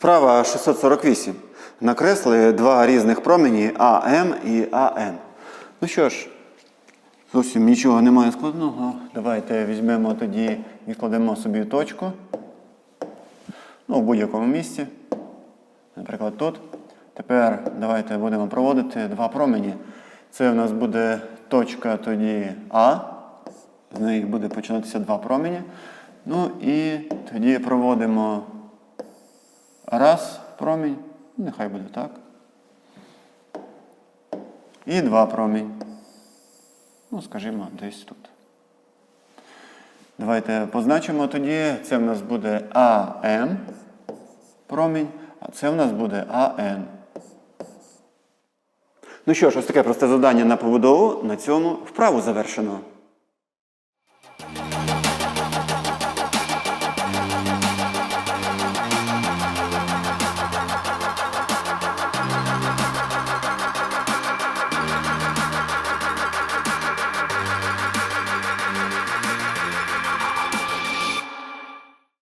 Вправа 648. Накресли два різних промені АМ і АН. Ну що ж, зовсім нічого немає складного. Давайте візьмемо тоді і кладемо собі точку. Ну, в будь-якому місці. Наприклад, тут. Тепер давайте будемо проводити два промені. Це у нас буде точка тоді А. З неї буде починатися два промені. Ну і тоді проводимо раз промінь. Нехай буде так. І два промінь. Ну, скажімо, десь тут. Давайте позначимо тоді. Це в нас буде АМ промінь, а це в нас буде АН. Ну що ж, ось таке просте завдання на побудову. На цьому вправу завершено.